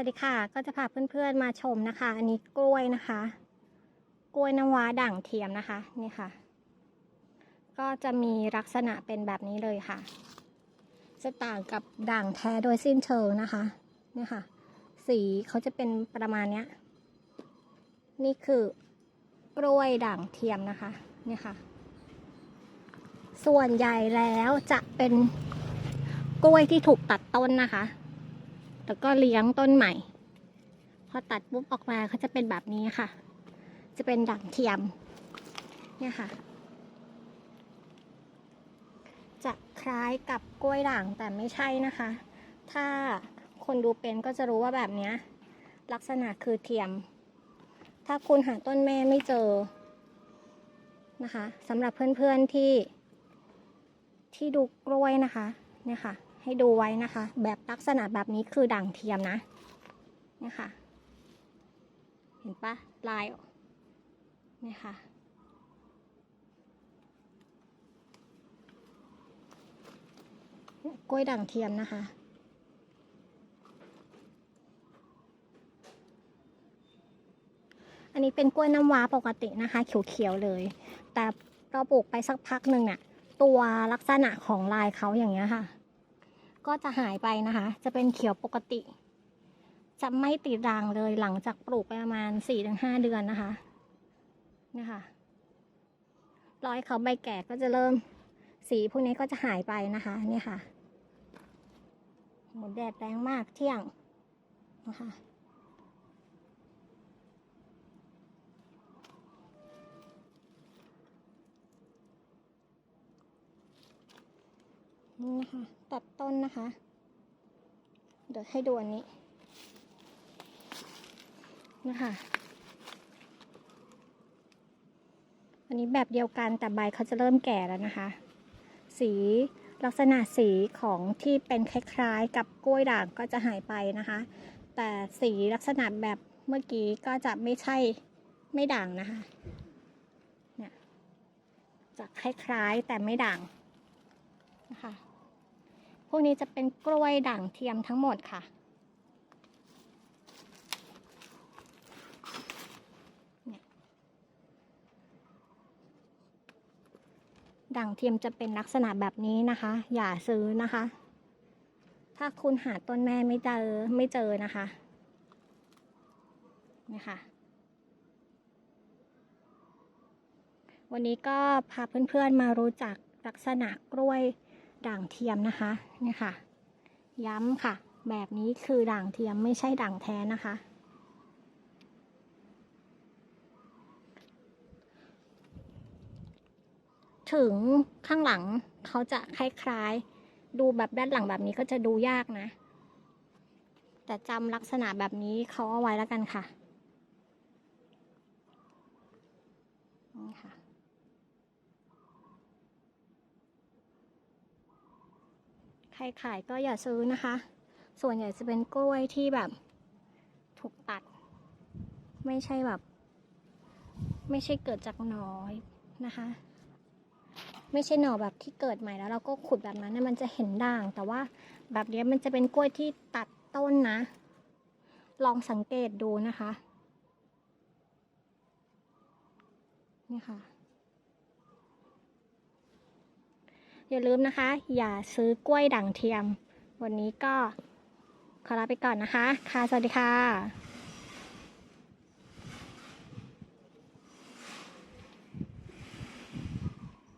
วัสดีค่ะ ก็จะพาเพื่อนๆมาชมนะคะ อันนี้กล้วยนะคะ กล้วยน้ำว้าด่างเทียมนะคะ นี่ค่ะ ก็จะมีลักษณะเป็นแบบนี้เลยค่ะ จะต่างกับด่างแท้โดยสิ้นเชิงนะคะ นี่ค่ะ สีเขาจะเป็นประมาณนี้นี่คือกล้วยด่างเทียมนะคะ นี่ค่ะ ส่วนใหญ่แล้วจะเป็นกล้วยที่ถูกตัดต้นนะคะ แล้วก็เลี้ยงต้นใหม่ พอตัดปุ๊บออกมาเขาจะเป็นแบบนี้ค่ะ จะเป็นด่างเทียม เนี่ยค่ะ จะคล้ายกับกล้วยด่างแต่ไม่ใช่นะคะ ถ้าคนดูเป็นก็จะรู้ว่าแบบนี้ลักษณะคือเทียม ถ้าคุณหาต้นแม่ไม่เจอนะคะสำหรับเพื่อนๆที่ที่ดูกล้วยนะคะ เนี่ยค่ะ ให้ดูไว้นะคะ แบบลักษณะแบบนี้คือด่างเทียมนะเนี่ยค่ะ เห็นปะลายเนี่ยค่ะกล้วยด่างเทียมนะคะ อันนี้เป็นกล้วยน้ำว้าปกตินะคะ เขียวๆเลย แต่เราปลูกไปสักพักหนึ่งเนี่ยตัวลักษณะของลายเขาอย่างเงี้ยค่ะ ก็จะหายไปนะคะ จะเป็นเขียวปกติ จะไม่ติดด่างเลยหลังจากปลูกไปประมาณสี่ถึงห้าเดือนนะคะนี่ค่ะรอยเขาใบแก่ก็จะเริ่มสีพวกนี้ก็จะหายไปนะคะนี่ค่ะหมดแดดแรงมากเที่ยงนะคะ นี่นะคะ ตัดต้นนะคะ เดี๋ยวให้ดูอันนี้นะคะอันนี้แบบเดียวกันแต่ใบเขาจะเริ่มแก่แล้วนะคะ สีลักษณะสีของที่เป็นคล้ายๆ กับกล้วยด่างก็จะหายไปนะคะ แต่สีลักษณะแบบเมื่อกี้ก็จะไม่ใช่ไม่ด่างนะคะเนี่ยจะคล้ายๆแต่ไม่ด่างนะคะ พวกนี้จะเป็นกล้วยด่างเทียมทั้งหมดค่ะ ด่างเทียมจะเป็นลักษณะแบบนี้นะคะ อย่าซื้อนะคะ ถ้าคุณหาต้นแม่ไม่เจอไม่เจอนะคะเนี่ยค่ะวันนี้ก็พาเพื่อนๆมารู้จักลักษณะกล้วย ด่างเทียมนะคะเนี่ยค่ะ ย้ำค่ะ แบบนี้คือด่างเทียมไม่ใช่ด่างแท้นะคะ ถึงข้างหลังเขาจะคล้ายๆ ดูแบบด้านหลังแบบนี้ก็จะดูยากนะ แต่จำลักษณะแบบนี้เขาเอาไว้แล้วกันค่ะนี่ค่ะ ใครขายก็อย่าซื้อนะคะ ส่วนใหญ่จะเป็นกล้วยที่แบบถูกตัด ไม่ใช่แบบ ไม่ใช่เกิดจากหนอยนะคะ ไม่ใช่หน่อแบบที่เกิดใหม่แล้วเราก็ขุดแบบนั้นนะมันจะเห็นด่าง แต่ว่าแบบนี้มันจะเป็นกล้วยที่ตัดต้นนะ ลองสังเกตดูนะคะนี่ค่ะ อย่าลืมนะคะ อย่าซื้อกล้วยด่างเทียม วันนี้ก็ขอลาไปก่อนนะคะ ค่ะ สวัสดีค่ะ